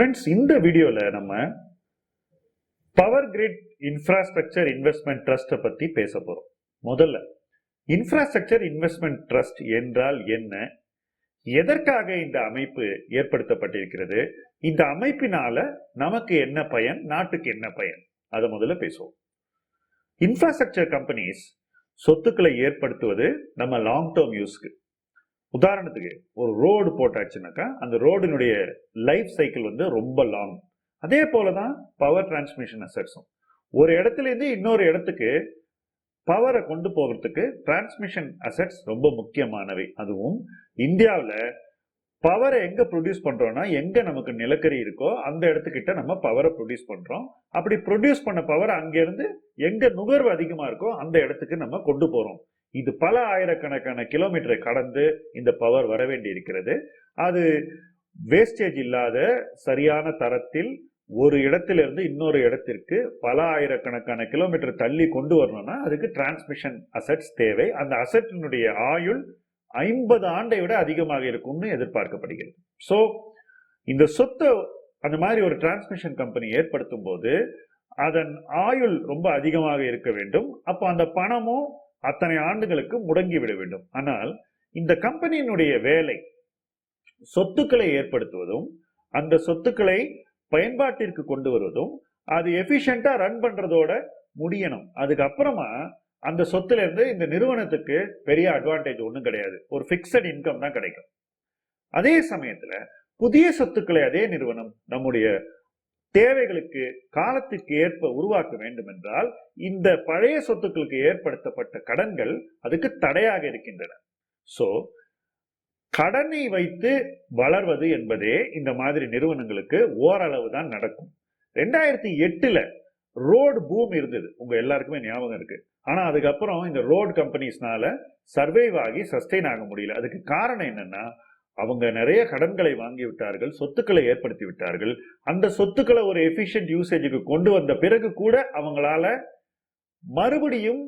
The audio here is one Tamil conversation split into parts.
ஃப்ரெண்ட்ஸ் இந்த வீடியோல நம்ம பவர் கிரிட் இன்ஃப்ராஸ்ட்ரக்சர் இன்வெஸ்ட்மெண்ட் ட்ரஸ்ட்டை பத்தி பேச போறோம். முதல்ல இன்ஃப்ராஸ்ட்ரக்சர் இன்வெஸ்ட்மெண்ட் ட்ரஸ்ட் என்றால் என்ன? எதற்காக இந்த அமைப்பு ஏற்படுத்தப்பட்டிருக்கிறது? இந்த அமைப்பினால நமக்கு என்ன பயன்? நாட்டுக்கு என்ன பயன்? அதை முதல்ல பேசுவோம். இன்ஃப்ராஸ்ட்ரக்சர் கம்பெனிஸ் சொத்துக்களை ஏற்படுத்துவது நம்ம லாங் டேர்ம் யூஸ்க்கு உதாரணத்துக்கு ஒரு ரோடு போட்டாச்சுனாக்கா அந்த ரோடினுடைய லைஃப் சைக்கிள் வந்து ரொம்ப லாங் அதே போல தான் பவர் டிரான்ஸ்மிஷன் அசட்ஸும் ஒரு இடத்துலேருந்து இன்னொரு இடத்துக்கு பவரை கொண்டு போகிறதுக்கு டிரான்ஸ்மிஷன் அசட்ஸ் ரொம்ப முக்கியமானவை. அதுவும் இந்தியாவில் பவரை எங்கே ப்ரொடியூஸ் பண்ணுறோன்னா எங்கே நமக்கு நிலக்கரி இருக்கோ அந்த இடத்துக்கிட்ட நம்ம பவரை ப்ரொடியூஸ் பண்ணுறோம் அப்படி ப்ரொடியூஸ் பண்ண பவர் அங்கேருந்து எங்கே நுகர்வு அதிகமாக இருக்கோ அந்த இடத்துக்கு நம்ம கொண்டு போகிறோம் இது பல ஆயிரக்கணக்கான கிலோமீட்டரை கடந்து இந்த பவர் வர வேண்டி இருக்கிறது அது வேஸ்டேஜ் இல்லாத சரியான தரத்தில் ஒரு இடத்திலிருந்து இன்னொரு இடத்திற்கு பல ஆயிரக்கணக்கான கிலோமீட்டர் தள்ளி கொண்டு வரணும்னா அதுக்கு டிரான்ஸ்மிஷன் அசட்ஸ் தேவை. அந்த அசட்டினுடைய ஆயுள் ஐம்பது ஆண்டை விட அதிகமாக இருக்கும்னு எதிர்பார்க்கப்படுகிறது. ஸோ இந்த சொத்தை அந்த மாதிரி ஒரு டிரான்ஸ்மிஷன் கம்பெனி ஏற்படுத்தும் போது அதன் ஆயுள் ரொம்ப அதிகமாக இருக்க வேண்டும். அப்போ அந்த பணமும் அத்தனை ஆண்டுகளுக்கு முடங்கி விட வேண்டும். ஆனால் இந்த கம்பெனியினுடைய வேலை சொத்துக்களை ஏற்படுத்துவதும் அந்த சொத்துக்களை பயன்பாட்டிற்கு கொண்டு வருவதும் அது எஃபிஷியண்டா ரன் பண்றதோட முடியணும். அதுக்கப்புறமா அந்த சொத்துல இருந்து இந்த நிறுவனத்துக்கு பெரிய அட்வான்டேஜ் ஒன்றும் கிடையாது. ஒரு பிக்சட் இன்கம் தான் கிடைக்கும். அதே சமயத்துல புதிய சொத்துக்களை அதே நிறுவனம் நம்முடைய தேவைகளுக்கு காலத்துக்கு ஏற்ப உருவாக்க வேண்டும் என்றால் இந்த பழைய சொத்துக்களுக்கு ஏற்படுத்தப்பட்ட கடன்கள் அதுக்கு தடையாக இருக்கின்றன. சோ கடனை வைத்து வளர்வது என்பதே இந்த மாதிரி நிறுவனங்களுக்கு ஓரளவு தான் நடக்கும். ரெண்டாயிரத்தி எட்டுல ரோடு பூம் இருந்தது. உங்க எல்லாருக்குமே ஞாபகம் இருக்கு. ஆனா அதுக்கப்புறம் இந்த ரோடு கம்பெனிஸ்னால சர்வைவ் ஆகி சஸ்டெயின் ஆக முடியல. அதுக்கு காரணம் என்னன்னா அவங்க நிறைய கடன்களை வாங்கி விட்டார்கள் சொத்துக்களை ஏற்படுத்தி விட்டார்கள். அந்த சொத்துக்களை ஒரு எஃபிஷியன்ட் யூசேஜுக்கு கொண்டு வந்த பிறகு கூட அவங்களால மறுபடியும்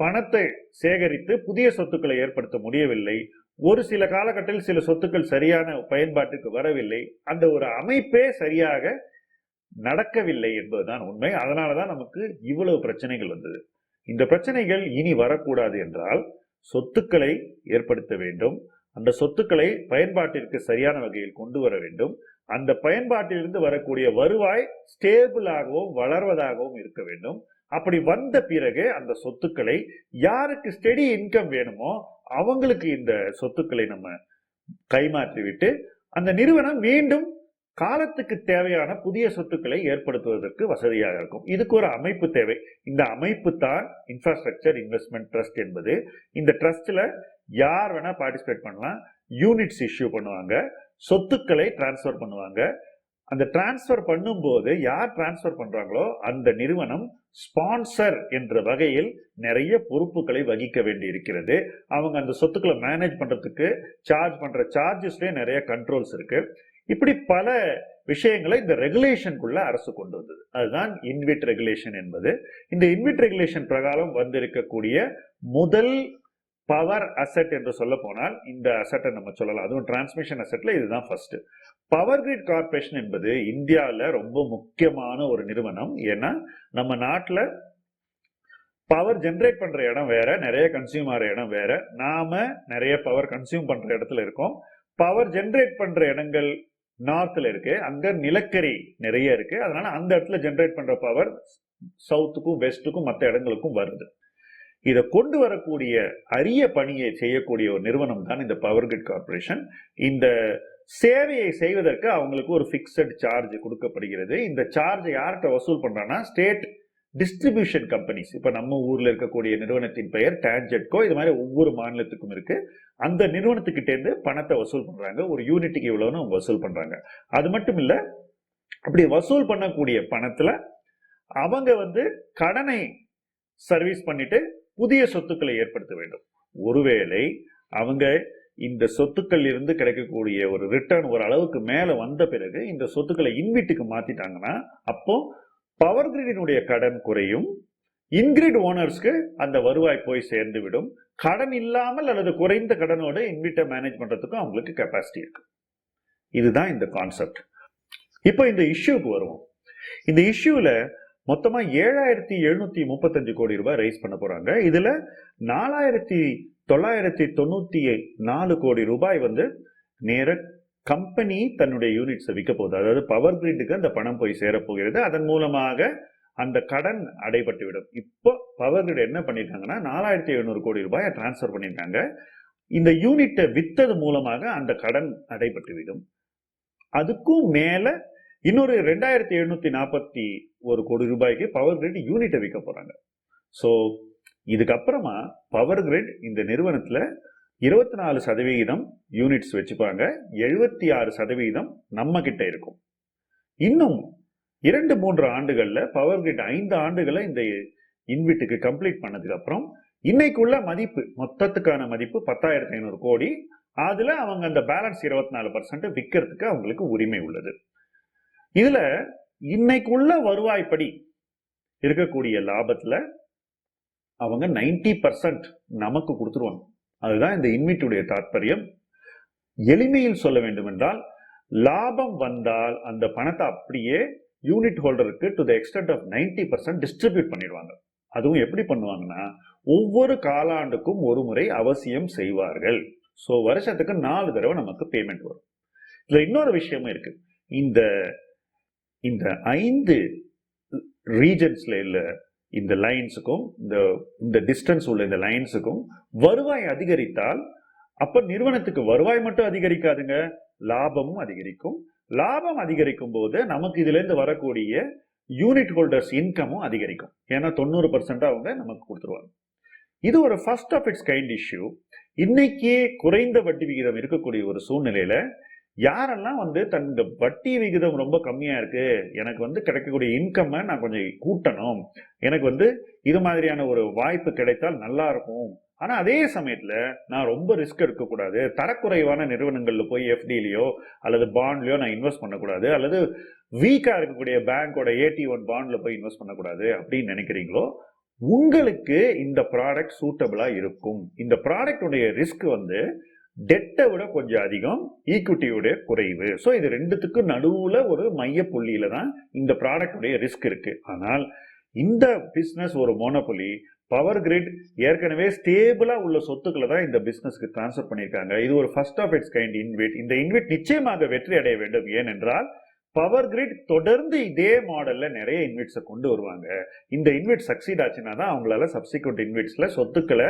பணத்தை சேகரித்து புதிய சொத்துக்களை ஏற்படுத்த முடியவில்லை. ஒரு சில காலகட்டத்தில் சில சொத்துக்கள் சரியான பயன்பாட்டுக்கு வரவில்லை. அந்த ஒரு அமைப்பே சரியாக நடக்கவில்லை என்பதுதான் உண்மை. அதனாலதான் நமக்கு இவ்வளவு பிரச்சனைகள் வந்தது. இந்த பிரச்சனைகள் இனி வரக்கூடாது என்றால் சொத்துக்களை ஏற்படுத்த வேண்டும். அந்த சொத்துக்களை பயன்பாட்டிற்கு சரியான வகையில் கொண்டு வர வேண்டும். அந்த பயன்பாட்டிலிருந்து வரக்கூடிய வருவாய் ஸ்டேபிளாகவும் வளர்வதாகவும் இருக்க வேண்டும். அப்படி வந்த பிறகு அந்த சொத்துக்களை யாருக்கு ஸ்டெடி இன்கம் வேணுமோ அவங்களுக்கு இந்த சொத்துக்களை நம்ம கைமாற்றி விட்டு அந்த நிறுவனம் மீண்டும் காலத்துக்கு தேவையான புதிய சொத்துக்களை ஏற்படுத்துவதற்கு வசதியாக இருக்கும். இதுக்கு ஒரு அமைப்பு தேவை. இந்த அமைப்பு தான் இன்ஃப்ராஸ்ட்ரக்சர் இன்வெஸ்ட்மெண்ட் ட்ரஸ்ட் என்பது. இந்த ட்ரஸ்டில் யார் வேணா பார்ட்டிசிபேட் பண்ணலாம் யூனிட்ஸ் இஷ்யூ பண்ணுவாங்க. சொத்துக்களை டிரான்ஸ்ஃபர் பண்ணுவாங்க. அந்த டிரான்ஸ்ஃபர் பண்ணும்போது யார் டிரான்ஸ்ஃபர் பண்றாங்களோ அந்த நிறுவனம் ஸ்பான்சர் என்ற வகையில் நிறைய பொறுப்புகளை வகிக்க வேண்டி இருக்கிறது அவங்க அந்த சொத்துக்களை மேனேஜ் பண்றதுக்கு சார்ஜ் பண்ற சார்ஜஸ்லேயே நிறைய கண்ட்ரோல்ஸ் இருக்கு. இப்படி பல விஷயங்களை இந்த ரெகுலேஷனுக்குள்ள அரசு கொண்டு வந்தது. அதுதான் இன்விட் ரெகுலேஷன் என்பது. இந்த இன்விட் ரெகுலேஷன் பிரகாரம் வந்திருக்கக்கூடிய முதல் பவர் அசெட் என்று சொல்ல போனால் இந்த அசட்டை நம்ம சொல்லலாம். அதுவும் டிரான்ஸ்மிஷன் அசெட்ல இதுதான் ஃபர்ஸ்ட் பவர் கிரிட் கார்பரேஷன் என்பது இந்தியாவில் ரொம்ப முக்கியமான ஒரு நிறுவனம். ஏன்னா நம்ம நாட்டில் பவர் ஜென்ரேட் பண்ற இடம் வேற நிறைய கன்சியூம் ஆகிற இடம் வேற. நாம நிறைய பவர் கன்சியூம் பண்ற இடத்துல இருக்கோம். பவர் ஜென்ரேட் பண்ற இடங்கள் நார்த்தில் இருக்கு. அங்க நிலக்கரி நிறைய இருக்கு. அதனால அந்த இடத்துல ஜென்ரேட் பண்ற பவர் சவுத்துக்கும் வெஸ்ட்டுக்கும் மற்ற இடங்களுக்கும் வருது. இதை கொண்டு வரக்கூடிய அரிய பணியை செய்யக்கூடிய ஒரு நிறுவனம் தான் இந்த பவர் கிரிட் கார்பரேஷன் இந்த சேவையை செய்வதற்கு அவங்களுக்கு ஒரு ஃபிக்ஸட் சார்ஜ் கொடுக்கப்படுகிறது. இந்த சார்ஜை யார்கிட்ட வசூல் பண்ணுறாங்கன்னா ஸ்டேட் டிஸ்ட்ரிபியூஷன் கம்பெனிஸ் இப்போ நம்ம ஊரில் இருக்கக்கூடிய நிறுவனத்தின் பெயர் டான்ஜெட்கோ இது மாதிரி ஒவ்வொரு மாநிலத்துக்கும் இருக்குது அந்த நிறுவனத்துக்கிட்டேருந்து பணத்தை வசூல் பண்ணுறாங்க ஒரு யூனிட்டுக்கு இவ்வளோன்னு அவங்க வசூல் பண்ணுறாங்க அது மட்டும் இல்லை அப்படி வசூல் பண்ணக்கூடிய பணத்தில் அவங்க வந்து கடனை சர்வீஸ் பண்ணிட்டு புதிய சொத்துக்களை ஏற்படுத்த வேண்டும். ஒருவேளை அவங்க இந்த சொத்துக்கள் இருந்து கிடைக்கக்கூடிய ஒரு ரிட்டர்ன் ஒரு அளவுக்கு மேலே வந்த பிறகு இந்த சொத்துக்களை இன்விட்டுக்கு மாத்திட்டாங்கன்னா அப்போ பவர் கிரிடினுடைய கடன் குறையும். இன்கிரிட் ஓனர்ஸ்க்கு அந்த வருவாய் போய் சேர்ந்து விடும். கடன் இல்லாமல் அல்லது குறைந்த கடனோட இன்வீட்டை மேனேஜ் பண்ணுறதுக்கும் அவங்களுக்கு கெப்பாசிட்டி இருக்கு. இதுதான் இந்த கான்செப்ட் இப்போ இந்த இஷ்யூக்கு வருவோம். இந்த இஷ்யூவில் மொத்தமாக ஏழாயிரத்தி எழுநூத்தி முப்பத்தஞ்சு கோடி ரூபாய் ரைஸ் பண்ண போறாங்க. இதுல நாலாயிரத்தி தொள்ளாயிரத்தி தொண்ணூத்தி நாலு கோடி ரூபாய் வந்து நேர கம்பெனி தன்னுடைய யூனிட்ஸை விற்க போகுது. அதாவது பவர் கிரிட்டுக்கு அந்த பணம் போய் சேரப்போகிறது அதன் மூலமாக அந்த கடன் அடைபட்டுவிடும் இப்போ பவர் கிரிட் என்ன பண்ணியிருக்காங்கன்னா நாலாயிரத்தி எழுநூறு கோடி ரூபாயை டிரான்ஸ்ஃபர் பண்ணியிருக்காங்க இந்த யூனிட்டை வித்தது மூலமாக அந்த கடன் அடைபட்டுவிடும் அதுக்கும் மேலே இன்னொரு ரெண்டாயிரத்தி எழுநூத்தி நாற்பத்தி ஒரு கோடி ரூபாய்க்கு பவர் கிரிட் யூனிட்டை விற்க போறாங்க. ஸோ இதுக்கப்புறமா பவர் கிரிட் இந்த நிறுவனத்தில் இருபத்தி நாலு சதவிகிதம் யூனிட்ஸ் வச்சுப்பாங்க. எழுபத்தி ஆறு சதவிகிதம் நம்ம கிட்ட இருக்கும். இன்னும் இரண்டு மூன்று ஆண்டுகளில் பவர் கிரிட் ஐந்து ஆண்டுகளை இந்த இன்விட்டுக்கு கம்ப்ளீட் பண்ணதுக்கு அப்புறம் இன்னைக்குள்ள மதிப்பு மொத்தத்துக்கான மதிப்பு பத்தாயிரத்தி ஐநூறு கோடி. அதில் அவங்க அந்த பேலன்ஸ் இருபத்தி நாலு பர்சன்ட் விற்கிறதுக்கு அவங்களுக்கு உரிமை உள்ளது. இதுல இன்னைக்குள்ள வருவாய்ப்படி இருக்கக்கூடிய லாபத்துல அவங்க நைன்டி பர்சன்ட் நமக்கு கொடுத்துருவாங்க. அதுதான் இந்த இன்விட்டுடைய தாற்பயம் எளிமையில் சொல்ல வேண்டும் என்றால் லாபம் வந்தால் அந்த பணத்தை அப்படியே unit ஹோல்டருக்கு to the extent of ninety percent distribute பண்ணிடுவாங்க. அதுவும் எப்படி பண்ணுவாங்கன்னா ஒவ்வொரு காலாண்டுக்கும் ஒரு முறை அவசியம் செய்வார்கள். ஸோ வருஷத்துக்கு நாலு தடவை நமக்கு பேமெண்ட் வரும். இதுல இன்னொரு விஷயமும் இருக்கு. இந்த இந்த ஐந்து ரீஜன்ஸில் இல்லை இந்த லைன்ஸுக்கும் இந்த இந்த டிஸ்டன்ஸ் உள்ள இந்த லைன்ஸுக்கும் வருவாய் அதிகரித்தால் அப்ப நிறுவனத்துக்கு வருவாய் மட்டும் அதிகரிக்காதுங்க. லாபமும் அதிகரிக்கும். லாபம் அதிகரிக்கும் போது நமக்கு இதுல இருந்து வரக்கூடிய யூனிட் ஹோல்டர்ஸ் இன்கமும் அதிகரிக்கும். ஏன்னா தொண்ணூறு பர்சன்ட் அவங்க நமக்கு கொடுத்துருவாங்க. இது ஒரு first of its kind issue இன்னைக்கே குறைந்த வட்டி விகிதம் இருக்கக்கூடிய ஒரு சூழ்நிலையில யாரெல்லாம் வந்து தன் இந்த வட்டி விகிதம் ரொம்ப கம்மியாக இருக்குது எனக்கு வந்து கிடைக்கக்கூடிய இன்கம்மை நான் கொஞ்சம் கூட்டணும் எனக்கு வந்து இது மாதிரியான ஒரு வாய்ப்பு கிடைத்தால் நல்லா இருக்கும். ஆனால் அதே சமயத்தில் நான் ரொம்ப ரிஸ்க் எடுக்கக்கூடாது. தரக்குறைவான நிறுவனங்களில் போய் எஃப்டிலையோ அல்லது பாண்ட்லையோ நான் இன்வெஸ்ட் பண்ணக்கூடாது. அல்லது வீக்காக இருக்கக்கூடிய பேங்கோட ஏடி ஒன் பாண்டில் போய் இன்வெஸ்ட் பண்ணக்கூடாது அப்படின்னு நினைக்கிறீங்களோ உங்களுக்கு இந்த ப்ராடக்ட் சூட்டபிளாக இருக்கும். இந்த ப்ராடக்டுடைய ரிஸ்க் வந்து டெட்டை விட கொஞ்சம் அதிகம் ஈக்விட்டியுடைய குறைவு. ஸோ இது ரெண்டுத்துக்கும் நடுவில் ஒரு மைய புள்ளியில தான் இந்த ப்ராடக்டுடைய ரிஸ்க் இருக்கு. ஆனால் இந்த பிஸ்னஸ் ஒரு மோனோபொலி பவர் கிரிட் ஏற்கனவே ஸ்டேபிளாக உள்ள சொத்துக்களை தான் இந்த பிஸ்னஸ்க்கு டிரான்ஸ்ஃபர் பண்ணியிருக்காங்க. இது ஒரு first of its kind InvIT இந்த இன்வெட் நிச்சயமாக வெற்றி அடைய வேண்டும். ஏனென்றால் பவர் கிரிட் தொடர்ந்து இதே மாடல்ல நிறைய இன்வெட்ஸை கொண்டு வருவாங்க. இந்த இன்வெட் சக்சீட் ஆச்சுன்னா தான் அவங்களால சப்சிக்வெண்ட் இன்விட்ஸ்ல சொத்துக்களை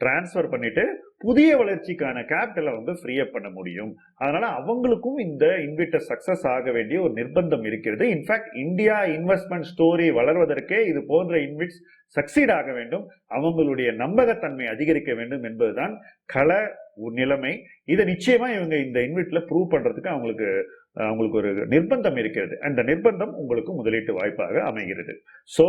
டிரான்ஸ்ஃபர் பண்ணிட்டு புதிய வளர்ச்சிக்கான கேபிட்டலை வந்து ஃப்ரீயப் பண்ண முடியும். அதனால அவங்களுக்கும் இந்த இன்விட்ட சக்சஸ் ஆக வேண்டிய ஒரு நிர்பந்தம் இருக்கிறது. In fact India investment story வளர்வதற்கே இது போன்ற இன்விட்ஸ் சக்சீட் ஆக வேண்டும். அவங்களுடைய நம்பகத்தன்மை அதிகரிக்க வேண்டும் என்பதுதான் கள நிலைமை. இதை நிச்சயமா இவங்க இந்த இன்விட்ல ப்ரூவ் பண்றதுக்கு அவங்களுக்கு அவங்களுக்கு ஒரு நிர்பந்தம் இருக்கிறது. அந்த நிர்பந்தம் உங்களுக்கு முதலீட்டு வாய்ப்பாக அமைகிறது. ஸோ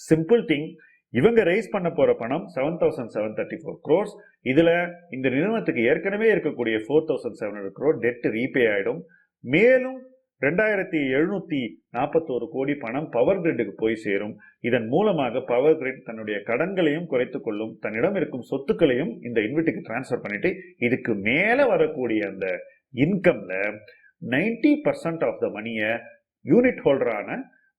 சிம்பிள் திங் இவங்க ரைஸ் பண்ண போகிற பணம் seven thousand seven thirty four crores இதில் இந்த நிறுவனத்துக்கு ஏற்கனவே இருக்கக்கூடிய four thousand seven hundred crore debt repay ஆகிடும் மேலும் ரெண்டாயிரத்தி எழுநூற்றி நாற்பத்தோரு கோடி பணம் பவர் கிரிட்டுக்கு போய் சேரும். இதன் மூலமாக பவர் கிரிட் தன்னுடைய கடன்களையும் குறைத்து கொள்ளும் தன்னிடம் இருக்கும் சொத்துக்களையும் இந்த இன்விட்டுக்கு டிரான்ஸ்ஃபர் பண்ணிட்டு இதுக்கு மேலே வரக்கூடிய அந்த இன்கம்ல நைன்டி பர்சன்ட் ஆஃப் த மணியை யூனிட் ஹோல்டரான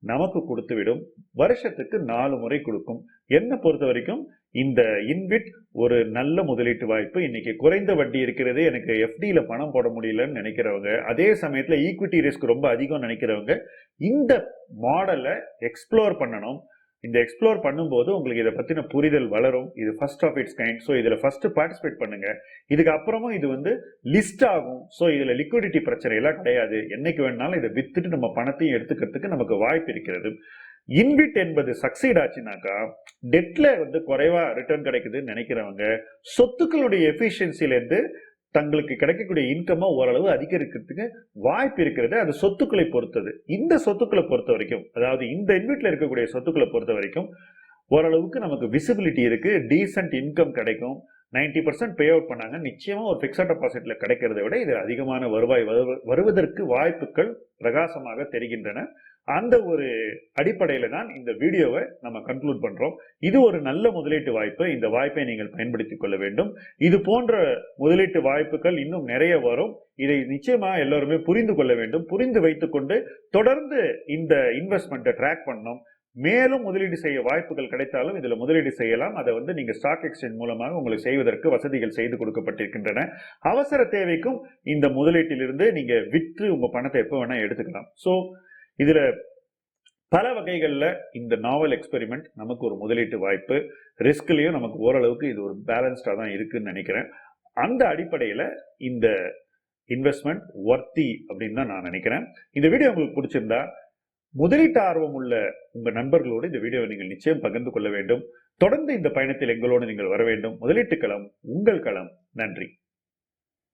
நமக்கு கொடுத்துவிடும். வருஷத்துக்கு நாலு முறை கொடுக்கும். என்ன பொறுத்த வரைக்கும் இந்த இன்விட் ஒரு நல்ல முதலீட்டு வாய்ப்பு. இன்னைக்கு குறைந்த வட்டி இருக்கிறது எனக்கு எஃப்டியில் பணம் போட முடியலன்னு நினைக்கிறவங்க அதே சமயத்தில் ஈக்விட்டி ரிஸ்க் ரொம்ப அதிகம் நினைக்கிறவங்க இந்த மாடலை எக்ஸ்ப்ளோர் பண்ணணும். இந்த எக்ஸ்ப்ளோர் பண்ணும்போது உங்களுக்கு இதை பற்றின புரிதல் வளரும். இது first of its kind so இதில் ஃபர்ஸ்ட் பார்ட்டிசிபேட் பண்ணுங்க. இதுக்கப்புறமும் இது வந்து லிஸ்ட் ஆகும். ஸோ இதில் லிக்விடிட்டி பிரச்சனை எல்லாம் கிடையாது. என்னைக்கு வேணாலும் இதை வித்துட்டு நம்ம பணத்தையும் எடுத்துக்கிறதுக்கு நமக்கு வாய்ப்பு இருக்கிறது. இன்விட் என்பது சக்சீட் ஆச்சுனாக்கா டெட்ல வந்து குறைவா ரிட்டர்ன் கிடைக்குதுன்னு நினைக்கிறவங்க சொத்துக்களுடைய எஃபிஷியன்சிலேருந்து தங்களுக்கு கிடைக்கக்கூடிய இன்கம்மை ஓரளவு அதிகரிக்கிறதுக்கு வாய்ப்பு இருக்கிறது அது சொத்துக்களை பொறுத்தது. இந்த சொத்துக்களை பொறுத்த வரைக்கும் அதாவது இந்த இன்விட்ல இருக்கக்கூடிய சொத்துக்களை பொறுத்த வரைக்கும் ஓரளவுக்கு நமக்கு விசிபிலிட்டி இருக்குது டீசென்ட் இன்கம் கிடைக்கும். நைன்டி பர்சன்ட் பே அவுட் பண்ணாங்க. நிச்சயமாக ஒரு ஃபிக்ஸட் டெபாசிட்டில் கிடைக்கிறத விட இது அதிகமான வருவாய் வருவதற்கு வாய்ப்புகள் பிரகாசமாக தெரிகின்றன. அந்த ஒரு அடிப்படையில தான் இந்த வீடியோவை நம்ம கன்க்ளூட் பண்றோம். இது ஒரு நல்ல முதலீட்டு வாய்ப்பு. இந்த வாய்ப்பை நீங்கள் பயன்படுத்திக் கொள்ள வேண்டும். இது போன்ற முதலீட்டு வாய்ப்புகள் இன்னும் நிறைய வரும். இதை நிச்சயமா எல்லாருமே புரிந்து கொள்ள வேண்டும். புரிந்து வைத்துக்கொண்டு தொடர்ந்து இந்த இன்வெஸ்ட்மெண்ட்டை ட்ராக் பண்ணணும். மேலும் முதலீடு செய்ய வாய்ப்புகள் கிடைத்தாலும் இதில் முதலீடு செய்யலாம். அதை வந்து நீங்கள் ஸ்டாக் எக்ஸ்சேஞ்ச் மூலமாக உங்களுக்கு செய்வதற்கு வசதிகள் செய்து கொடுக்கப்பட்டிருக்கின்றன. அவசர தேவைக்கும் இந்த முதலீட்டிலிருந்து நீங்கள் விற்று உங்கள் பணத்தை எப்போ வேணால் எடுத்துக்கலாம். ஸோ இதுல பல வகைகளில் இந்த நாவல் எக்ஸ்பெரிமெண்ட் நமக்கு ஒரு முதலீட்டு வாய்ப்பு. ரிஸ்க்லேயும் நமக்கு ஓரளவுக்கு இது ஒரு பேலன்ஸ்டாக தான் இருக்குன்னு நினைக்கிறேன். அந்த அடிப்படையில் இந்த இன்வெஸ்ட்மெண்ட் ஒர்த்தி அப்படின்னு தான் நான் நினைக்கிறேன். இந்த வீடியோ உங்களுக்கு பிடிச்சிருந்தா முதலீட்டு ஆர்வம் உள்ள உங்கள் நண்பர்களோடு இந்த வீடியோவை நீங்கள் நிச்சயம் பகிர்ந்து கொள்ள வேண்டும். தொடர்ந்து இந்த பயணத்தில் எங்களோடு நீங்கள் வர வேண்டும். முதலீட்டு களம் உங்கள் களம். நன்றி.